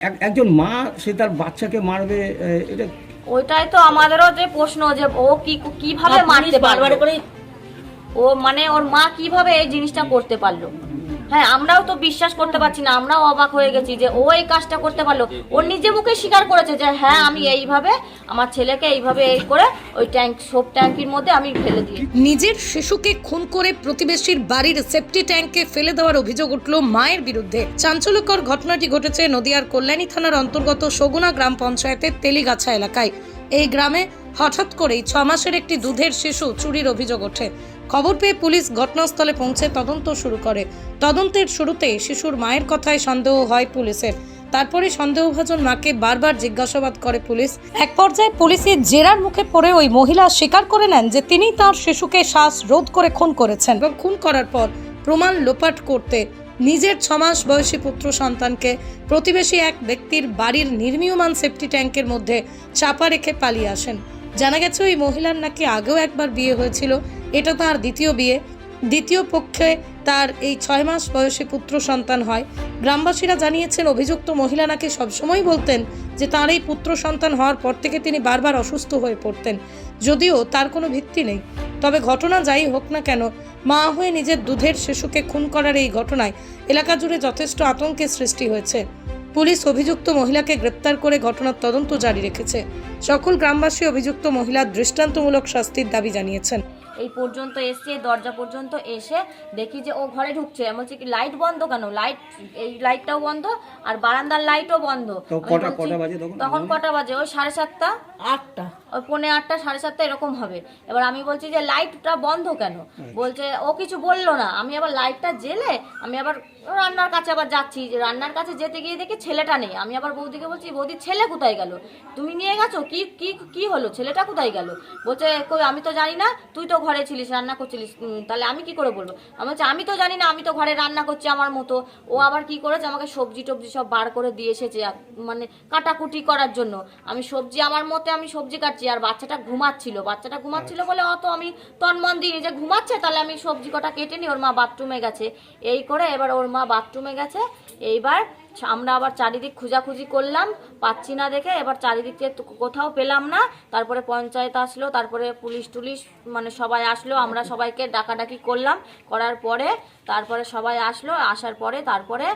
এক- একজন মা সে তার বাচ্চাকে মারবে এটা ওইটাই তো আমাদেরও যে প্রশ্ন যে ও কি কীভাবে মারতে বারবার করে ও মানে ওর মা কীভাবে এই জিনিসটা করতে পারল? হ্যাঁ আমরাও তো বিশ্বাস করতে পারছি না, আমরাও অবাক হয়ে গেছি যে ও এই কাজটা করতে পারল। ও নিজে মুখে স্বীকার করেছে যে হ্যাঁ আমি এইভাবে আমার ছেলেকে এইভাবে এই করে ওই ট্যাঙ্ক, সোপ ট্যাঙ্কির মধ্যে আমি ফেলে দিই নিজের শিশুকে খুন করে প্রতিবেশীর বাড়ির সেফটি ট্যাঙ্কে ফেলে দেওয়ার অভিযোগ উঠল মায়ের বিরুদ্ধে। চাঞ্চল্যকর ঘটনাটি ঘটেছে নদিয়ার কল্যাণী থানার অন্তর্গত সগুনা গ্রাম পঞ্চায়েতের তেলিগাছা এলাকায়। এই গ্রামে হঠাৎ করেই ছ মাসের একটি দুধের শিশু চুরির অভিযোগ ওঠে। খবর পেয়ে পুলিশ ঘটনাস্থলে পৌঁছে তদন্ত শুরু করে। তদন্তের শুরুতে শিশুর মায়ের কথায় সন্দেহ হয় পুলিশের। তারপরে সন্দেহভাজন মাকে বারবার জিজ্ঞাসাবাদ করে পুলিশ। এক পর্যায়ে পুলিশের জেরার মুখে পড়ে ওই মহিলা স্বীকার করে নেন যে তিনি তার শিশুকে শ্বাস রোধ করে খুন করেছেন। এবং খুন করার পর প্রমাণ লোপাট করতে নিজের ছমাস বয়সী পুত্র সন্তানকে প্রতিবেশী এক ব্যক্তির বাড়ির নির্মীয়মান সেফটি ট্যাঙ্কের মধ্যে চাপা রেখে পালিয়ে আসেন। জানা গেছে ওই মহিলার নাকি আগেও একবার বিয়ে হয়েছিল। এটা তার দ্বিতীয় বিয়ে। দ্বিতীয় পক্ষে তার এই ছয় মাস বয়সে পুত্র সন্তান হয়। গ্রামবাসীরা জানিয়েছেন, অভিযুক্ত মহিলা নাকি সবসময় বলতেন যে তার এই পুত্র সন্তান হওয়ার পর থেকে তিনি বারবার অসুস্থ হয়ে পড়তেন। যদিও তার কোনো ভিত্তি নেই। তবে ঘটনা যাই হোক না কেন, মা হয়ে নিজের দুধের শিশুকে খুন করার এই ঘটনায় এলাকা জুড়ে যথেষ্ট আতঙ্কের সৃষ্টি হয়েছে। পুলিশ অভিযুক্ত মহিলাকে গ্রেপ্তার করে ঘটনার তদন্ত জারি রেখেছে। সকল গ্রামবাসী অভিযুক্ত মহিলার দৃষ্টান্তমূলক শাস্তির দাবি জানিয়েছেন। এই পর্যন্ত এসে দরজা পর্যন্ত এসে দেখি যে ও ঘরে ঢুকছে। এমন বলছি কি লাইট বন্ধ কেন? লাইট এই লাইটটাও বন্ধ আর বারান্দার লাইটও বন্ধ। তখন? কটা বাজে? ওই সাড়ে সাতটা আটটা। পৌনে আটটা সাড়ে সাতটা এরকম হবে। এবার আমি বলছি যে লাইটটা বন্ধ কেন? বলছে ও কিছু বলল না। আমি আবার লাইটটা জেলে আমি আবার রান্নার কাছে আবার যাচ্ছি। রান্নার কাছে যেতে গিয়ে দেখি ছেলেটা নেই। আমি আবার বৌদিকে বলছি বৌদি ছেলে কোথায় গেল? তুমি নিয়ে গেছো? কি কি কি হলো? ছেলেটা কোথায় গেল? বলছে কই আমি তো জানি না। তুই তো ঘরে ছিলিস রান্না করছিলিস। তাহলে আমি কি করে বলব? আমি বলছি আমি তো জানি না। আমি তো ঘরে রান্না করছি আমার মতো। ও আবার কি করেছে? আমাকে সবজি টবজি সব বার করে দিয়ে এসেছে মানে কাটাকুটি করার জন্য। আমি সবজি আমার মতে আমি সবজি কাটছি। আর বাচ্চাটা ঘুমাচ্ছিল। বাচ্চাটা ঘুমাচ্ছিল বলে, অত আমি তন্মন দিই যে ঘুমাচ্ছে তাহলে আমি সবজি কটা কেটে নিই ওর মা বাথরুমে গেছে। এই করে এবার ওর মা বাথরুমে গেছে। এইবার আমরা আবার চারিদিক খোঁজাখুঁজি করলাম পাচ্ছি না দেখে এবার চারিদিক কোথাও পেলাম না। তারপরে পঞ্চায়েত আসলো তারপরে পুলিশ টুলিশ মানে সবাই আসলো আমরা সবাইকে ডাকাডাকি করলাম। করার পরে তারপরে সবাই আসলো আসার পরে তারপরে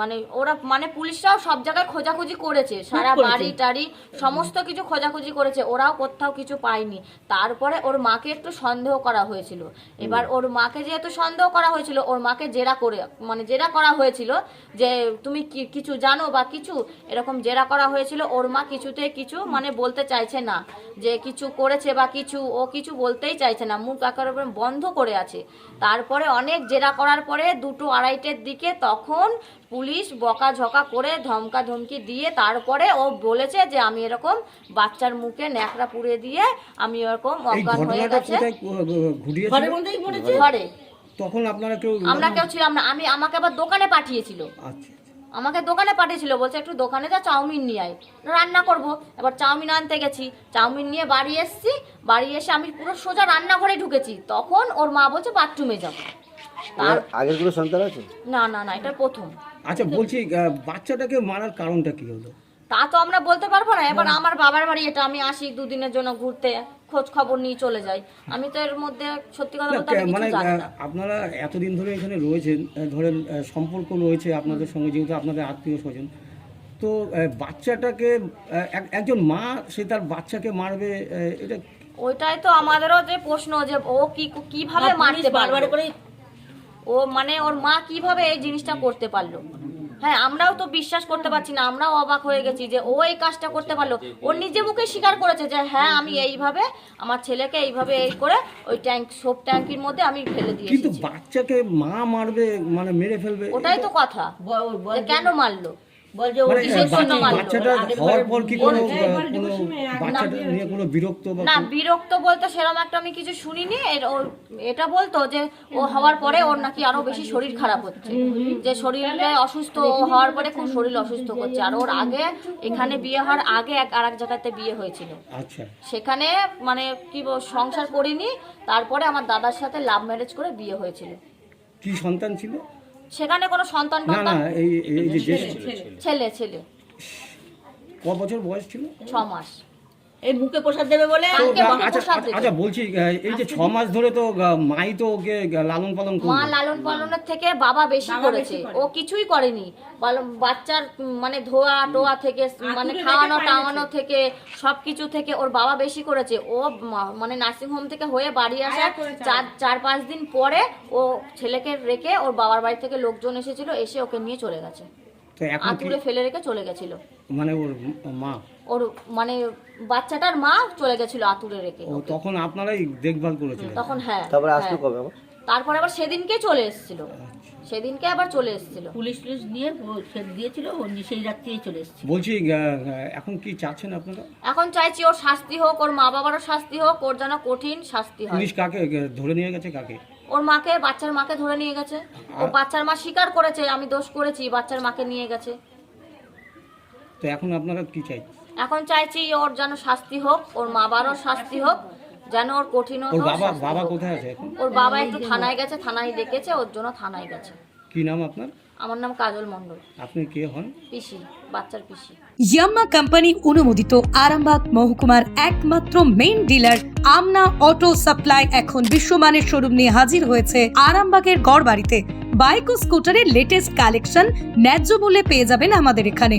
মানে ওরা মানে পুলিশরাও সব জায়গায় খোঁজাখুঁজি করেছে। সারা বাড়ি টাড়ি সমস্ত কিছু খোঁজাখুঁজি করেছে ওরাও কোথাও কিছু পায়নি। তারপরে ওর মাকে একটু সন্দেহ করা হয়েছিল। এবার ওর মাকে যেহেতু সন্দেহ করা হয়েছিল ওর মাকে জেরা করে মানে জেরা করা হয়েছিল যে তুমি কি কিছু জানো বা কিছু? এরকম জেরা করা হয়েছিল ওর মা কিছুতে কিছু মানে বলতে চাইছে না। যে কিছু করেছে বা কিছু ও কিছু বলতেই চাইছে না। মুখ একেবারে বন্ধ করে আছে। তারপরে অনেক জেরা করার পরে দুটো আড়াইটের দিকে তখন পুলিশ বকাঝকা করে ধমকা ধমকি দিয়ে তারপরে ও বলেছে যে আমি এরকম বাচ্চার মুখে ন্যাকড়া পুড়ে দিয়ে আমি এরকম অজ্ঞান হয়ে গেছে। ঘরে তখন আপনারা কেউ আমরা কেউ ছিলাম না। আমি আমাকে আবার দোকানে পাঠিয়েছিল। আচ্ছা। আমাকে দোকানে পাঠিয়েছিল বলছে একটু দোকানে যা চাউমিন নিয়ে আয়। রান্না করব। এবার চাউমিন আনতে গেছি। চাউমিন নিয়ে বাড়ি এসেছি। বাড়ি এসে আমি পুরো সোজা রান্নাঘরে ঢুকেছি। তখন ওর মা বলছে বাথরুমে যাব তার আগের কোনো সন্তান আছে? না না না এটা প্রথম। আচ্ছা বলছি বাচ্চাটাকে মারার কারণটা কি হলো? তা তো আমরা বলতে পারব না। এবার আমার বাবার বাড়ি এটা আমি আসি দুদিনের জন্য ঘুরতে খোঁজ খবর নিয়ে চলে যাই। আমি তো এর মধ্যে সত্যি কথা বলতে আমি মানে কিছু জানি আহ, না আপনারা এতদিন ধরে এখানে রয়েছেন ধরেন সম্পর্ক রয়েছে আপনাদের সঙ্গে যেহেতু আপনাদের আত্মীয় স্বজন। তো বাচ্চাটাকে এক- একজন মা সে তার বাচ্চাকে মারবে এটা ওইটাই তো আমাদেরও যে প্রশ্ন যে ও কি কীভাবে মারতে পারবে ও মানে ওর মা কীভাবে এই জিনিসটা করতে পারল? হ্যাঁ আমরাও তো বিশ্বাস করতে পারছি না আমরাও অবাক হয়ে গেছি যে ও এই কাজটা করতে পারল। ও নিজে মুখে স্বীকার করেছে যে হ্যাঁ আমি এইভাবে আমার ছেলেকে এইভাবে এই করে ওই ট্যাঙ্ক সোপ ট্যাঙ্কির মধ্যে আমি ফেলে দিয়েছি। কিন্তু বাচ্চাকে মা মারবে মানে মেরে ফেলবে ওটাই তো কথা। বল বল কেন মারলো? বল যে ও মানে না। বিরক্ত বলতে সেরকম একটা আমি কিছু শুনিনি। এটা বলতো যে ও হওয়ার পরে ওর নাকি আরও বেশি শরীর খারাপ হচ্ছে। যে শরীরে অসুস্থ ও হওয়ার পরে খুব শরীর অসুস্থ করছে। আর ওর আগে এখানে বিয়ে হওয়ার আগে এক আর এক জায়গাতে বিয়ে হয়েছিল। আচ্ছা। সেখানে মানে কি সংসার করিনি। তারপরে আমার দাদার সাথে লাভ ম্যারেজ করে বিয়ে হয়েছিল। কি সন্তান ছিল? সেখানে কোনো সন্তান না না এই এই যে ছেলে ছেলে ক বছর বয়স ছিল? ছ মাস। এই মুখে প্রসাদ দেবে বলে? আচ্ছা আচ্ছা। আচ্ছা বলছি এই যে ছ মাস ধরে তো মাই তো ওকে লালন পালন মা লালন পালনের থেকে বাবা বেশি করেছে। ও কিছুই করেনি। বাচ্চার মানে ধোয়া টোয়া থেকে মানে খাওয়ানো টাওয়ানো থেকে সবকিছু থেকে ওর বাবা বেশি করেছে। ও মানে নার্সিং হোম থেকে হয়ে বাড়ি আসা চার চার পাঁচ দিন পরে ও ছেলেকে রেখে ওর বাবার বাড়ি থেকে লোকজন এসেছিল এসে ওকে নিয়ে চলে গেছে। তো এখন কি আতুরে ফেলে রেখে চলে গেছিল। মানে ওর মা। ওর মানে বাচ্চাটার মা চলে গেছিল আতুরে রেখে। ও তখন আপনারাই দেখভাল করেছিলেন? তখন হ্যাঁ তারপরে আসলো হ্যাঁ। কবে আবার? তারপরে আবার সেদিনকে চলে এসেছিল। সেদিনকে আবার চলে এসেছিল। পুলিশ টুলিশ নিয়ে ও সে দিয়েছিল ও নি- সেই রাত্রেই চলে এসেছে। বলছি আহ, এখন কি চাচ্ছেন আপনারা? এখন চাইছি ওর শাস্তি হোক ওর মা বাবারও শাস্তি হোক ওর যেন কঠিন শাস্তি হয়। পুলিশ কাকে আহ, ধরে নিয়ে গেছে কাকে? ওর মাকে বাচ্চার মাকে ধরে নিয়ে গেছে। ও বাচ্চার মা স্বীকার করেছে আমি দোষ করেছি বাচ্চার মাকে নিয়ে গেছে। তো এখন আপনারা কি চাই? এখন চাইছি ওর যেন শাস্তি হোক ওর মা বাবারও শাস্তি হোক যেন ওর কঠিন ওর বাবা বাবা কোথায় আছে এখন? ওর বাবা একটু থানায় গেছে থানায় দেখেছে ওর জন্য থানায় গেছে। কি নাম আপনার? আমার নাম কাজল মণ্ডল। আপনি কে হন? পিসি বাচ্চার পিসি। ইয়াম্মা কোম্পানি অনুমোদিত আরামবাগ মহকুমার একমাত্র main dealer Amna auto supply এখন বিশ্বমানের শোরুম নিয়ে হাজির হয়েছে আরামবাগের গড় বাড়িতে বাইক ও স্কুটারের লেটেস্ট কালেকশন ন্যায্য মূল্যে পেয়ে যাবেন আমাদের এখানে।